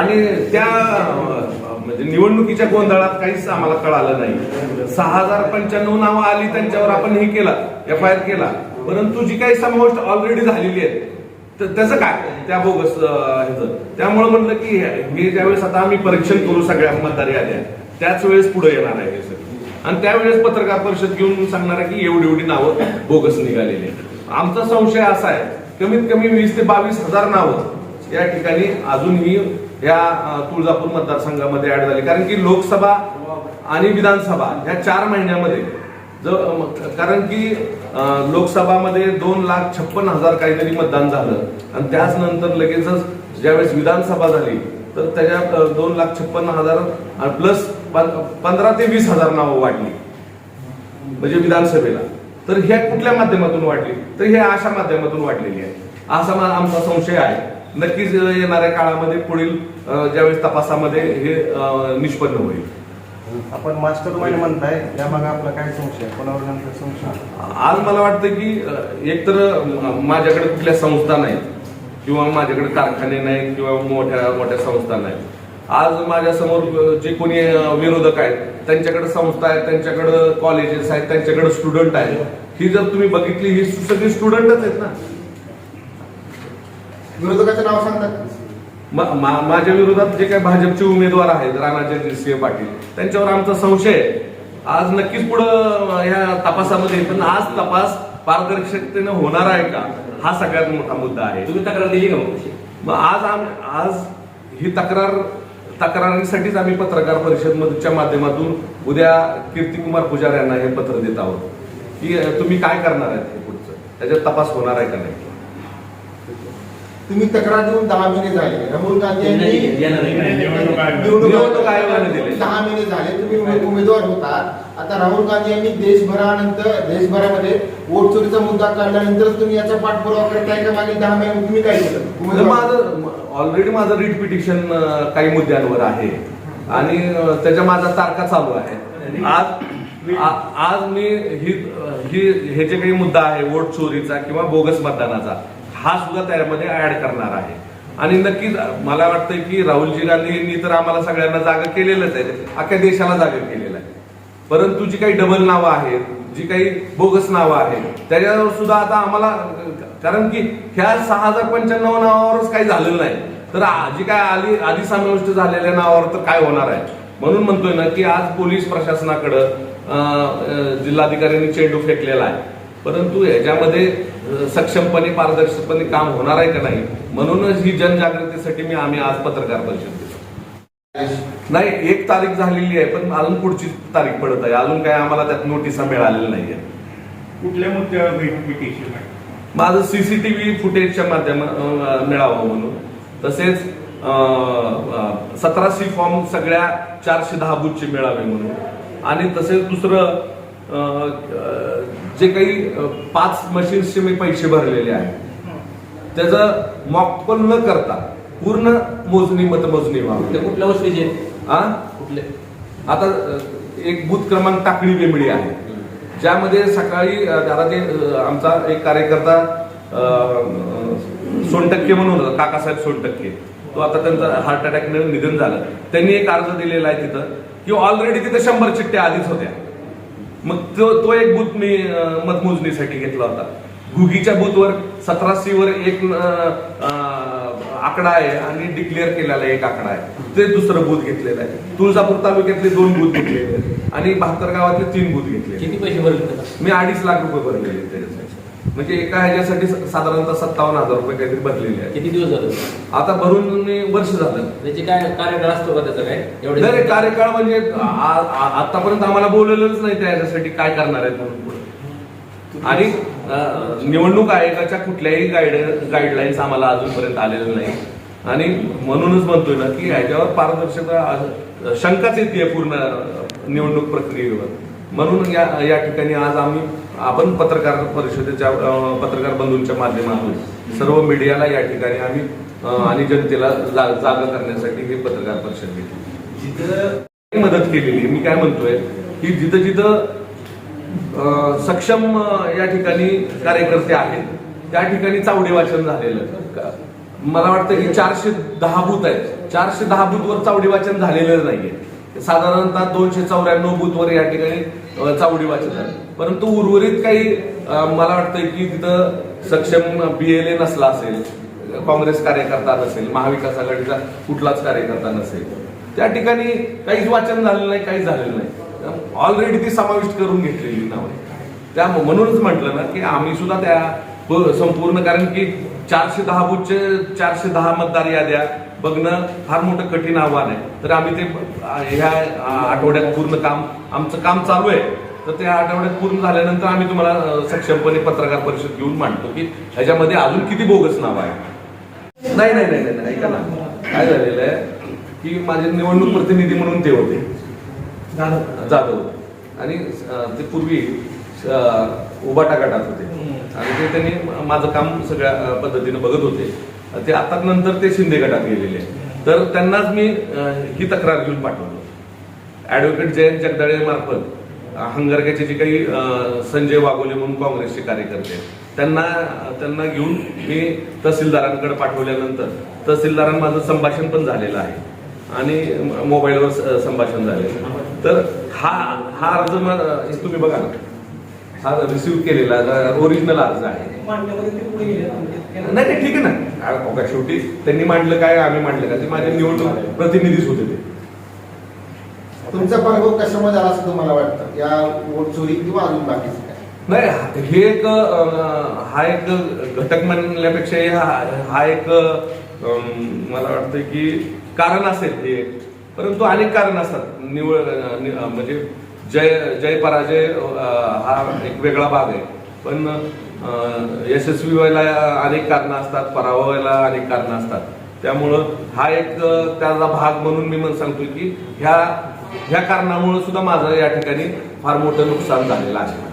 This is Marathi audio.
आणि त्या म्हणजे निवडणुकीच्या गोंधळात काहीच आम्हाला कळालं नाही. सहा हजार पंच्याण्णव नावं आली त्यांच्यावर आपण हे केला एफ आय आर केला. परंतु जी काही समाविष्ट ऑलरेडी झालेली आहे तर त्याचं काय? त्या बोगस ह्याचं. त्यामुळे म्हटलं की हे हे ज्यावेळेस आता आम्ही परीक्षण करू सगळ्या मतदार याद्या त्याच वेळेस पुढे येणार आहे हे सगळं. आणि त्यावेळेस पत्रकार परिषद घेऊन सांगणार आहे की एवढी एवढी नावं बोगस निघालेली आहेत. आमचा संशय असा आहे कमीत कमी वीस ते बावीस हजार नावं या ठिकाणी अजूनही या तुळजापूर मतदारसंघामध्ये ऍड झाली. कारण की लोकसभा आणि विधानसभा या चार महिन्यामध्ये जर कारण की लोकसभामध्ये दोन लाख छप्पन हजार काहीतरी मतदान झालं. आणि त्याच नंतर लगेचच ज्यावेळेस विधानसभा झाली तर त्याच्या दोन लाख छप्पन हजार प्लस पंधरा ते वीस हजार नावं वाढली. म्हणजे विधानसभेला. तर ह्या कुठल्या माध्यमातून वाढली? तर हे अशा माध्यमातून वाढलेली आहे. असा आमचा संशय आहे. नक्कीच येणाऱ्या काळामध्ये पुढील ज्यावेळेस तपासामध्ये हे निष्पन्न होईल आपण मास्टर माइंड म्हणताय या मागे आपला काय संशय? कोणावर नेमका संशय? आज मला वाटतं की एकतर माझ्याकडे कुठल्या संस्था नाहीत किंवा माझ्याकडे कारखाने नाहीत किंवा मोठ्या मोठ्या संस्था नाहीत आज माझ्यासमोर जे कोणी विरोधक आहेत त्यांच्याकडे संस्था आहेत त्यांच्याकडे कॉलेजेस आहेत त्यांच्याकडे स्टुडंट आहेत ही जर तुम्ही बघितली ही सगळी स्टुडंटच आहेत ना विरोधकाचं नाव सांगतात. माझ्या विरोधात जे काही भाजपचे उमेदवार आहेत राणा जगदीशसिंह पाटील त्यांच्यावर आमचा संशय आहे. आज नक्कीच पुढं ह्या तपासामध्ये पण आज तपास पारदर्शकतेने होणार आहे का? हा सगळ्यात मोठा मुद्दा आहे. तुम्ही तक्रार दिली का मग आज आम आज ही तक्रार तक्रारीसाठीच आम्ही पत्रकार परिषदच्या माध्यमातून उद्या कीर्तिकुमार पुजारी यांना हे पत्र देत आहोत. की तुम्ही काय करणार आहेत हे पुढचं? त्याच्यात तपास होणार आहे का नाही? तुम्ही तक्रार देऊन दहा महिने झाले. राहुल गांधी यांनी. निवडणूक आयोगाने दिले. दहा महिने झाले तुम्ही उमे- उमेदवार होता. आता राहुल गांधी यांनी देशभरानंतर देशभरामध्ये वोट चोरीचा मुद्दा काढल्यानंतर तुम्ही याचा पाठपुरावा करताय का मागील दहा महिने? तुम्ही काय केलं? माझं ऑलरेडी माझं रिट पिटिशन काही मुद्द्यांवर आहे. आणि त्याच्या माझा तारखा चालू आहे. आज आ- आज मी ही ही हे जे काही मुद्दा आहे वोट चोरीचा किंवा बोगस मतदानाचा हा सुद्धा त्यामध्ये ऍड करणार आहे. आणि नक्कीच मला वाटतं की राहुलजी गांधींनी तर आम्हाला सगळ्यांना जागा केलेलंच आहे. अख्ख्या देशाला जागा केलेलं आहे. परंतु जी काही डबल नावं आहेत जी काही बोगस नावं आहेत त्याच्यावर सुद्धा आता आम्हाला कारण की ह्या सहा हजार पंच्याण्णव नावावरच काही झालेलं नाही. तर जी काय आली आधी समाविष्ट झालेल्या नावावर तर काय होणार आहे? म्हणून म्हणतोय ना की आज पोलीस प्रशासनाकडं जिल्हाधिकाऱ्यांनी चेंडू फेकलेला आहे. परंतु याच्यामध्ये सक्षमपणे पारदर्शकपणे काम होणार आहे का नाही? म्हणूनच ही जनजागृतीसाठी मी आम्ही आज पत्रकार परिषद नाही एक तारीख झालेली आहे पण अजून पुढची तारीख पडत आहे. अजून काय आम्हाला त्यात नोटिसा मिळालेल्या नाहीये कुठल्या मुद्द्यावर भेट माझं सीसीटीव्ही फुटेजच्या माध्यम मिळावं म्हणून. तसेच सतरा सी फॉर्म सगळ्या चारशे दहा बुथचे मिळावे म्हणून. आणि तसेच दुसरं जे काही पाच मशीन्सचे मी पैसे भरलेले आहेत. त्याचं मॉकपल न करता पूर्ण मोजणी मतमोजणी व्हावी. ते कुठल्या वस्तूचे? हा कुठले? आता एक बूथ क्रमांक टाकळी वेंबळी आहे. ज्यामध्ये सकाळी आता ते आमचा एक कार्यकर्ता सोनटक्के म्हणून होता काकासाहेब सोनटक्के. तो आता त्यांचा हार्ट अटॅकने निधन झालं. त्यांनी एक अर्ज दिलेला आहे तिथं की ऑलरेडी तिथं शंभर चिठ्ठ्या आधीच होत्या. मग तो तो एक बूथ मी मतमोजणीसाठी घेतला होता. घुगीच्या बूथवर सतरा सी वर एक आकडा आहे आणि डिक्लेअर केलेला एक आकडा आहे. ते दुसरं बूथ घेतलेलं आहे. तुळजापूर तालुक्यातले दोन बूथ घेतलेले आणि बहात्तर गावातले तीन बूथ घेतले किती पैसे भरले मी अडीच लाख रुपये भरलेले त्याच्यासाठी. म्हणजे एका ह्याच्यासाठी साधारणतः सत्तावन्न हजार रुपये काहीतरी भरलेले आहेत. किती दिवस झाले? आता भरून मी वर्ष झालं. त्याचे काय कार्यकाळ असतो का त्याचा काय? एवढे नाही कार्यकाळ म्हणजे आतापर्यंत आम्हाला बोललेलंच नाही त्याच्यासाठी काय करणार आहेत म्हणून पुढे. आणि अं, निवडणूक आयोगाच्या कुठल्याही गाईड गाईडलाईन्स आम्हाला अजूनपर्यंत आलेल्या नाही. आणि म्हणूनच म्हणतोय ना की ह्याच्यावर पारदर्शकता अं, शंकाच येते पूर्ण निवडणूक प्रक्रियेवर. म्हणून या या ठिकाणी आज आम्ही आपण पत्रकार परिषदेच्या पत्रकार बंधूंच्या माध्यमातून सर्व मीडियाला या ठिकाणी आम्ही आणि जनतेला जागा करण्यासाठी ही पत्रकार परिषद घेतली. जिथं मदत केलेली आहे. मी काय म्हणतोय की जिथं जिथं सक्षम या ठिकाणी कार्यकर्ते आहेत त्या ठिकाणी चावडी वाचन झालेलं मला वाटतं की चारशे दहा बूथ आहेत. चारशे दहा बूथवर चावडी वाचन झालेलं नाहीये. साधारणतः दोनशे चौऱ्याण्णव बूथवर या ठिकाणी चावडी वाचन झालं परंतु उर्वरित काही मला वाटतं की तिथं सक्षम बी एल ए नसला असेल काँग्रेस कार्यकर्ता नसेल महाविकास आघाडीचा कुठलाच कार्यकर्ता नसेल त्या ठिकाणी काहीच वाचन झालेलं नाही काहीच झालेलं नाही. ऑलरेडी ती समाविष्ट करून घेतलेली नाव आहे त्या म्हणूनच म्हटलं ना की आम्ही सुद्धा त्या संपूर्ण कारण की चारशे दहा बुथचे चारशे दहा मतदार याद्या बघणं फार मोठं कठीण आव्हान आहे. तर आम्ही ते ह्या आठवड्यात पूर्ण काम आमचं काम चालू आहे. तर त्या आठवड्यात पूर्ण झाल्यानंतर आम्ही तुम्हाला सक्षमपणे पत्रकार परिषद घेऊन मांडतो की ह्याच्यामध्ये अजून किती बोगस नाव आहे? नाही नाही नाही नाही ऐका ना. काय झालेलं आहे की माझे निवडणूक प्रतिनिधी म्हणून ते होते. जाधव. आणि ते पूर्वी अं, उबाटा गटात होते. आणि ते त्यांनी माझं काम सगळ्या पद्धतीनं बघत होते. ते आता नंतर ते शिंदे गटात गेलेले. तर त्यांनाच मी ही तक्रार घेऊन पाठवलं ऍडव्होकेट जयंत जगदाळे मार्फत. हंगरक्याचे जे काही संजय वाघोले म्हणून काँग्रेसचे कार्यकर्ते आहेत, त्यांना त्यांना घेऊन मी तहसीलदारांकडे पाठवल्यानंतर तहसीलदारांना माझं संभाषण पण झालेलं आहे आणि मोबाईलवर संभाषण झालेलं तर हा हा अर्ज तुम्ही बघा ना. हा रिसिव्ह केलेला ओरिजिनल अर्ज आहे. नाही नाही ठीक आहे ना. शेवटी त्यांनी मांडलं काय आम्ही मांडलं का ते माझे निवडणूक प्रतिनिधीच होते ते. तुमचा पराभव कशामुळे झाला असं तुम्हाला वाटतं? या वोट चोरी किंवा अजून बाकीचं काय? नाही हे एक अं, हा एक घटक म्हणण्यापेक्षा हे हा हा एक अं, मला वाटतं की कारण असेल हे एक. परंतु अनेक कारण असतात. निवड अं, नि- अं, म्हणजे जय जय पराजय अं, हा एक वेगळा भाग आहे. पण अं, यशस्वी व्हायला अनेक कारणं असतात पराभव व्हायला अनेक कारणं असतात. त्यामुळं हा एक अं, त्याचा भाग म्हणून मी म्हणून सांगतो की ह्या ह्या कारणामुळे सुद्धा माझं या ठिकाणी फार मोठं नुकसान झालेलं आहे.